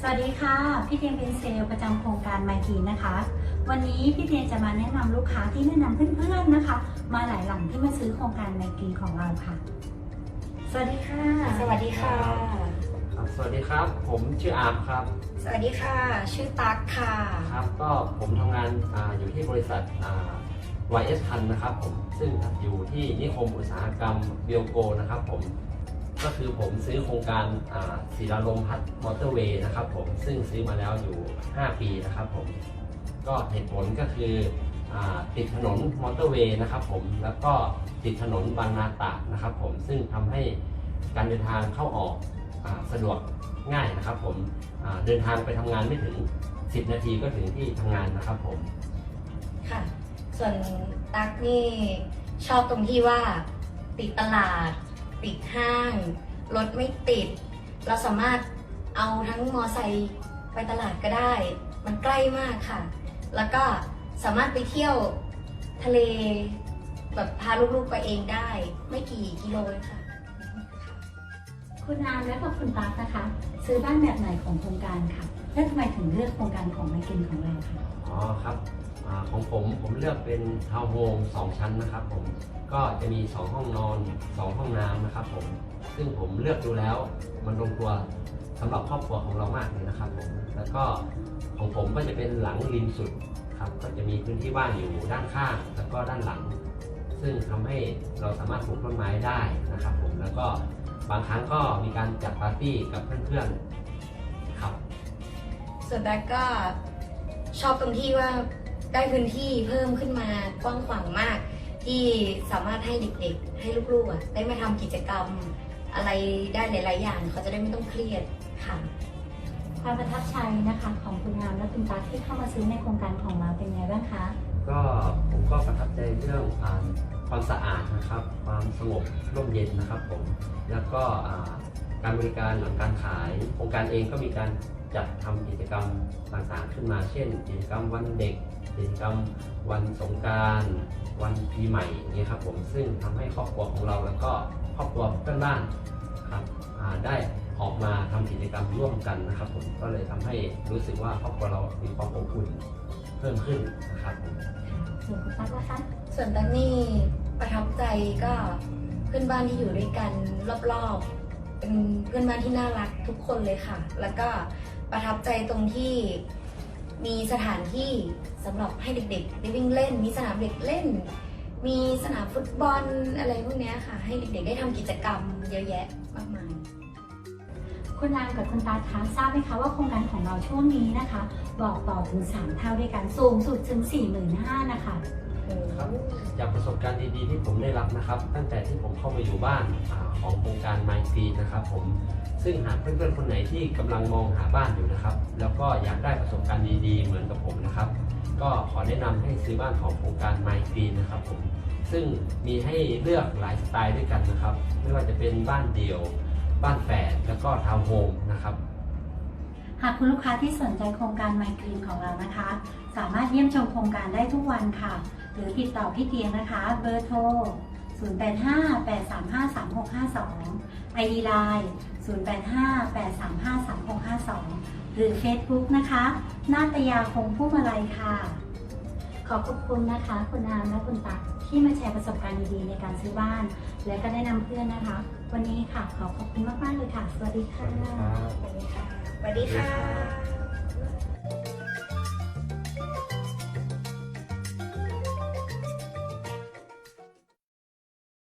สวัสดีค่ะ พี่เทียนเป็นเซลล์ประจำโครงการไมทีนะคะ วันนี้พี่เทียนจะมาแนะนำลูกค้าที่แนะนำเพื่อนๆนะคะ มาหลายหลังที่มาซื้อโครงการไมทีของเราค่ะ สวัสดีค่ะ สวัสดีค่ะ ครับสวัสดีครับ ผมชื่ออาร์มครับ สวัสดีค่ะ ชื่อตั๊กค่ะ ครับ ก็ผมทำงานอาอยู่ที่บริษัทอ่า YS พันนะครับผม ซึ่งอยู่ที่นิคมอุตสาหกรรมเบียวโกนะครับผม ก็คือผมซื้อโครงการศิลาลมพัฒน์มอเตอร์เวย์นะครับผมซึ่งซื้อมาแล้วอยู่ 5 ปีนะครับผมก็เหตุผลก็คืออติดถนนมอเตอร์เวย์นะครับผมแล้วก็ติดถนนบางนาตาดนะครับผมซึ่งทำให้การเดินทางเข้าออกอสะดวกง่ายนะครับผมเดินทางไปทำงานไม่ถึง 10 นาทีก็ถึงที่ทำงานนะครับผมค่ะส่วนตั๊กนี่ชอบตรงที่ว่าติดตลาด ติดห้าง รถไม่ติด เราสามารถเอาทั้งมอไซค์ไปตลาดก็ได้ มันใกล้มากค่ะ แล้วก็สามารถไปเที่ยวทะเลแบบพาลูกๆไปเองได้ ไม่กี่กิโลเลยค่ะ คุณอาร์มและก็คุณตั๊กนะคะ ซื้อบ้านแบบไหนของโครงการค่ะ และทำไมถึงเลือกโครงการของไมทีของเราค่ะอ๋อครับ อาของผมผมเลือกเป็นทาวน์โฮม2ชั้นนะครับผมก็จะมี 2 ห้องนอน 2 ห้องน้ำนะครับผมซึ่งผมเลือกดูแล้วมันลงตัวสำหรับครอบครัวของเรามากเลยนะครับผมแล้วก็ของผมก็จะเป็นหลังริมสุดครับก็จะมีพื้นที่ว่างอยู่ด้านข้างแล้วก็ด้านหลัง ซึ่งทำให้เราสามารถปลูกต้นไม้ได้นะครับผมแล้วก็บางครั้งก็มีการจัดปาร์ตี้กับเพื่อนๆครับ ส่วนแบ็กก็ชอบตรงที่ว่า ได้พื้นที่เพิ่มขึ้นมากว้างขวางมาก ที่สามารถให้เด็กๆ ให้ลูกๆอะได้มาทำกิจกรรมอะไรได้หลายๆอย่างเขาจะได้ไม่ต้องเครียดค่ะ ความประทับใจนะคะของคุณงามและคุณตั๊กที่เข้ามาซื้อในโครงการของเราเป็นไงบ้างคะก็ผมก็ประทับใจเรื่องอาความสะอาดนะครับ ความสงบร่มเย็นนะครับผม แล้วก็อ่า การบริการหลังการขายโครงการเองก็มีการจัดทำกิจกรรมต่างๆขึ้นมา เช่น กิจกรรมวันเด็ก กิจกรรมวันสงกรารวันปีใหม่อย่างเงี้ยครับผมซึ่งทำให้ครอบครัวของเราแล้วก็ครอบครัวเพื่อนบ้านครับอ่าได้ออกมาทำกิจกรรมร่วมกันนะครับผมก็เลยทำให้รู้สึกว่าครอบครัวเรามีความอบอุ่นเพิ่มขึ้นนะครับผมส่วนคุณตั๊กนะคะ ส่วนตั๊กนี่ประทับใจก็เพื่อนบ้านที่อยู่ด้วยกันรอบๆ เป็นเพื่อนบ้านที่น่ารักทุกคนเลยค่ะ แล้วก็ประทับใจตรงที่มีสถานที่สำหรับให้เด็กๆได้วิ่งเล่น มีสนามเด็กเล่น มีสนามฟุตบอลอะไรพวกนี้ค่ะ ให้เด็กๆได้ทำกิจกรรมเยอะแยะมากมายคุณนามกับคุณตาคะทราบไหมคะว่าโครงการของเราช่วงนี้นะคะ บอกต่อถึง 3 เท่าด้วยกันสูงสุดถึง 45,000นะคะ ครับจากประสบการณ์ดีๆที่ผมได้รับนะครับ ตั้งแต่ที่ผมเข้ามาอยู่บ้านอของโครงการ My f r e e นะครับผมซึ่งหากเพื่อนๆคนไหนที่กำลังมองหาบ้านอยู่นะครับ แล้วก็อยากได้ประสบการณ์ดีๆ เหมือนกับผมนะครับ ก็ขอแนะนำให้ซื้อบ้านของโครงการ My f r e e นะครับผมซึ่งมีให้เลือกหลายสไตล์ด้วยกันนะครับ ไม่ว่าจะเป็นบ้านเดี่ยว บ้านแฝดแล้วก็ทาวน์โฮมนะครับ หากคุณลูกค้าที่สนใจโครงการไมกรีนของเรานะคะ สามารถเยี่ยมชมโครงการได้ทุกวันค่ะ หรือติดต่อพี่เตียงนะคะ เบอร์โทร 0858353652 ID Line 0858353652 หรือ Facebook นะคะ นาตยาคงผู้มาลัยค่ะ ขอขอบคุณนะคะ คุณอามและคุณตักที่มาแชร์ประสบการณ์ดีๆในการซื้อบ้าน และก็แนะนำเพื่อนนะคะ วันนี้ค่ะขอขอบคุณมากๆเลยค่ะ สวัสดีค่ะสวัสดีค่ะส วัสดีค่ะ